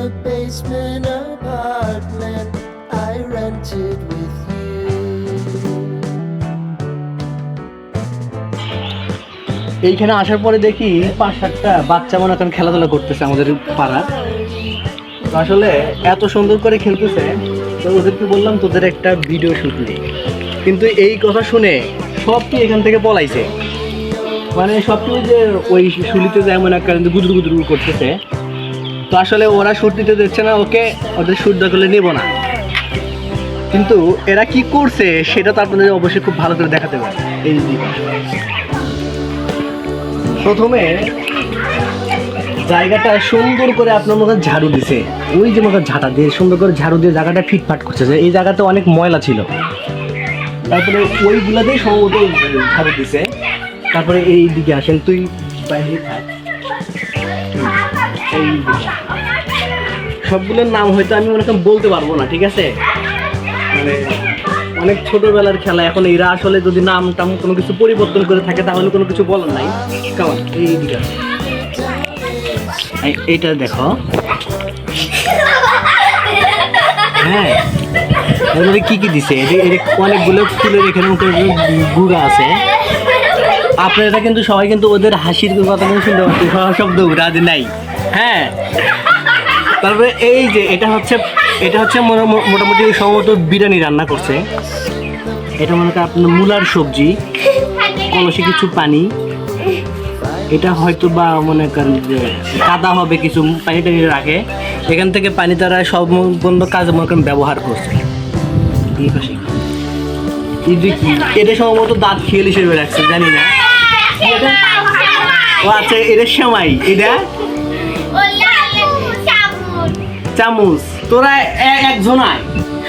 a basement apartment I rented with you. এইখানে আসার পরে দেখি পাঁচ সাতটা বাচ্চা মনে এখন খেলাধুলা করতেছে আমাদের পাড়া। আসলে এত সুন্দর করে খেলতেছে, তো ওদেরকে বললাম তোদের একটা ভিডিও শুট নেই। কিন্তু এই কথা শুনে সব কি এখান থেকে পলাইছে। মানে সব সবটি যে ওই শুলিতে যায় মনে একটা কিন্তু গুদরু করতেছে। তো আসলে ওরা শুট দিতে দিচ্ছে না, ওকে ওদের শুট করলে নেব না। কিন্তু এরা কি করছে, সেটা তো আপনাদের অবশ্যই খুব ভালো করে দেখাতে পারে এই প্রথমে জায়গাটা সুন্দর করে আপনার মতো ঝাড়ু দিছে। ওই যে মতো ঝাঁটা দিয়ে সুন্দর করে ঝাড়ু দিয়ে জায়গাটা ফিটফাট করছে যে এই জায়গাতে অনেক ময়লা ছিল। তারপরে ওইগুলাতেই সম্ভবত ঝাড়ু দিছে। তারপরে এই দিকে আসেন, তুই বাইরে থাক। এই সবগুলোর নাম হয়তো আমি করেন বলতে পারব না, ঠিক আছে? মানে অনেক ছোটবেলার খেলা, এখন এরা আসলে যদি নাম টাম কোনো কিছু পরিবর্তন করে থাকে, তাহলে কোনো কিছু বলার নাই। কেমন এই এইটা দেখো। হ্যাঁ এর কি কি দিছে? অনেকগুলো ফুলের এখানে গুড়া আছে। আপনারা কিন্তু সবাই কিন্তু ওদের হাসির কথা কিন্তু শুনতে পাচ্ছেন শব্দ রাজ নাই। হ্যাঁ। তারপরে এই যে এটা হচ্ছে এটা হচ্ছে মোটামুটি সম্ভবত বিরিয়ানি রান্না করছে। এটা মনে করেন আপনার মূলার সবজি কলসে কিছু পানি। এটা হয়তো বা মনে করেন যে কাদা হবে কিছু পানি টানি রাখে। এখান থেকে পানি তারা সব বন্ধ কাজে মনে করেন ব্যবহার করছে? এটা সম্ভবত দাঁত খেয়াল হিসেবে রাখছে জানি না। ও আচ্ছা এটা সেমাই এটা? চামচ। তোরা এ- একজন আয়।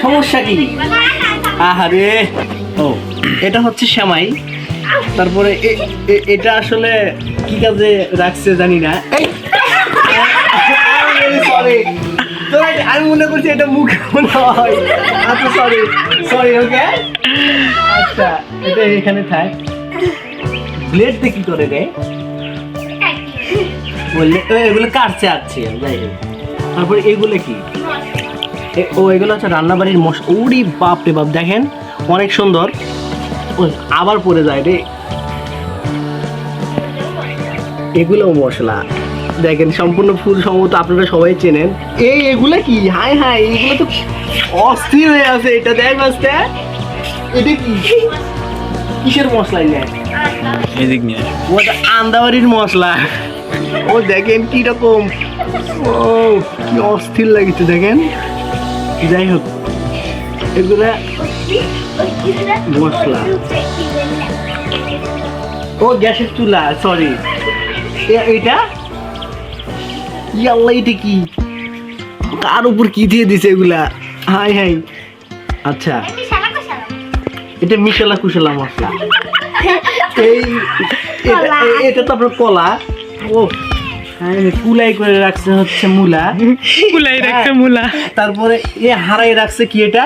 সমস্যা কি? আহারে। ও এটা হচ্ছে সেমাই। তারপরে এটা আসলে কি কাজে রাখছে জানি না। আমি মনে করছি এটা মুখে মনে হয়। আচ্ছা সরি সরি ওকে আচ্ছা এটা এখানে থাক। ব্লেড দিয়ে কি করে রে? বললে এগুলো কাটছে আছে? যাই হোক। তারপরে এগুলো কি? ও এগুলো হচ্ছে রান্নাবাড়ির মশ উড়ি বাপ রে বাপ দেখেন অনেক সুন্দর। আবার পরে যায় রে। এগুলো মশলা। দেখেন সম্পূর্ণ ফুল সম্ভবত আপনারা সবাই চেনেন। এই এগুলো কি? হাই হাই এগুলো তো অস্থির হয়ে আছে এটা দেখ বাস্তে এটা কি? কিসের মশলা এদিক নিয়ে ওটা আন্দাবাড়ির মশলা। ও দেখেন কি রকম ও কি অস্থির লাগিছে, দেখেন। যাই হোক, এগুলা মশলা। ও, গ্যাসের চুলা সরি এটা ইয়াল্লা এটা কি? কার উপর কি দিয়ে দিছে এগুলা? Hi hi. আচ্ছা। এটা মিশালা। কুশলা মশলা এই এটা তো আপনার কলা। ও কুলাই করে রাখছে হচ্ছে মূলা। রাখছে হ্যাঁ। মুলা। তারপরে এ হারাই রাখছে কি এটা?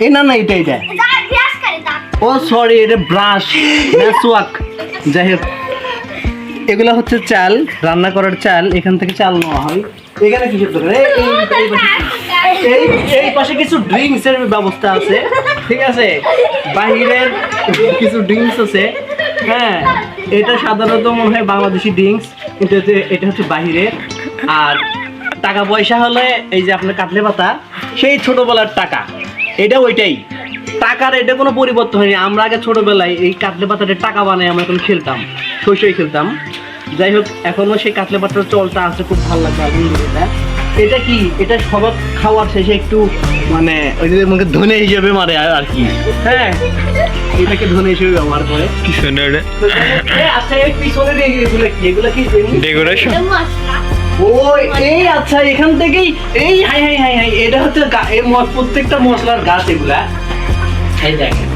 এ না না এটা এটা। ও সরি এটা ব্রাশ মেসওয়াক যাই হোক। এগুলো হচ্ছে চাল রান্না করার চাল এখান থেকে চাল নেওয়া হয়। এখানে কিছু এই- এই- পাশে কিছু ড্রিঙ্কস এর ব্যবস্থা আছে ঠিক আছে? বাহিরের কিছু ড্রিঙ্কস আছে। হ্যাঁ এটা সাধারণত মনে হয় বাংলাদেশি ড্রিঙ্কস কিন্তু এটা হচ্ছে বাহিরের। আর টাকা পয়সা হলে এই যে আপনার কাটলে পাতা, সেই ছোটবেলার টাকা। এটা ওইটাই। টাকার এটা কোনো পরিবর্তন হয়নি। আমরা আগে ছোটবেলায় এই কাটলে পাতাটা টাকা বানাই আমরা এখন খেলতাম শৈশবে খেলতাম। যাই হোক, এখনও সেই কাটলে পাতার চলটা আছে, খুব ভালো লাগছে, আলহামদুলিল্লাহ। এটা কি? এটা সবার খাওয়ার শেষে একটু মানে ওই যে আমাকে ধনে হিসেবে মারে আর কি? হ্যাঁ। এটাকে ধনে হিসেবে ব্যবহার করে। কি সুন্দর তো এ, আচ্ছা এর পিছনে দিয়ে এগুলো কি? এগুলো কি ডেকোরেশন ও এই আচ্ছা এখান থেকেই এই হাই হাই হাই হাই এটা হচ্ছে এই প্রত্যেকটা মশলার গাছ এগুলা। এই দেখেন।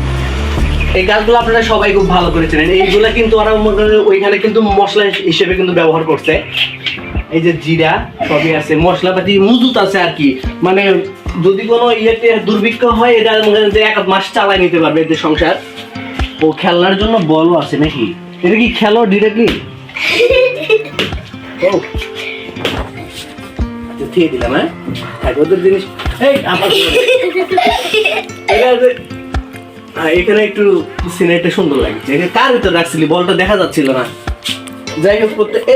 এই গাছগুলো আপনারা সবাই খুব ভালো করে চেনেন। এইগুলা কিন্তু ওরা ওইখানে কিন্তু মশলা হিসেবে কিন্তু ব্যবহার করছে। এই যে জিরা সবই আছে। মশলাপাতি মজুত আছে আর কি। মানে যদি কোনো ইয়েতে দুর্ভিক্ষ হয় এটা এক মাস চালাই নিতে পারবে এদের সংসার। ও খেলনার জন্য বলও আছে নাকি? এটা কি খেলো ডিরেক্টলি ও। আচ্ছা, দিলাম হ্যাঁ? ওদের জিনিস এই আমার হ্যাঁ, এখানে একটু সিনারিটা সুন্দর লাগছে কার ভিতর রাখছিলি? বলটা দেখা যাচ্ছিল না। যাই হোক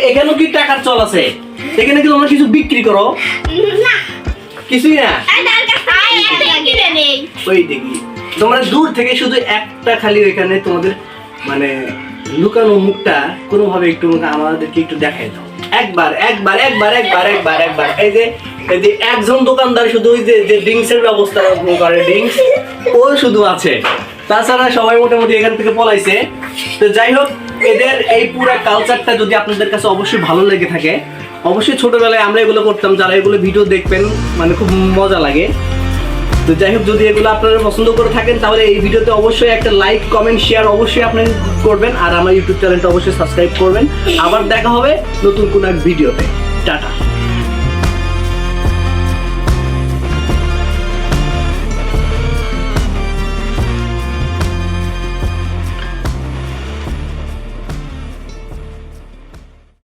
এখানেও কি টাকার চল আছে? এখানে কি তোমরা কিছু বিক্রি করো? কিছুই না? ওই দেখি। তোমরা দূর থেকে শুধু একটা খালি ওইখানে তোমাদের মানে লুকানো মুখটা কোনোভাবে একটু আমাদেরকে একটু দেখাই দাও। একবার একবার একবার একবার একবার একবার। এই যে এই যে একজন দোকানদার শুধু ওই যে যে ড্রিঙ্কসের ব্যবস্থা করে ড্রিঙ্কস ও শুধু আছে। তাছাড়া সবাই মোটামুটি এখান থেকে পলাইছে। তো যাই হোক এদের এই পুরো কালচারটা যদি আপনাদের কাছে অবশ্যই ভালো লেগে থাকে, অবশ্যই ছোটবেলায় আমরা এগুলো করতাম, যারা এগুলো ভিডিও দেখবেন মানে খুব মজা লাগে। তো যাই হোক, যদি এগুলো আপনারা পছন্দ করে থাকেন, তাহলে এই ভিডিওতে অবশ্যই একটা লাইক কমেন্ট শেয়ার অবশ্যই আপনি করবেন, আর আমার ইউটিউব চ্যানেলটা অবশ্যই সাবস্ক্রাইব করবেন। আবার দেখা হবে নতুন কোনো এক ভিডিওতে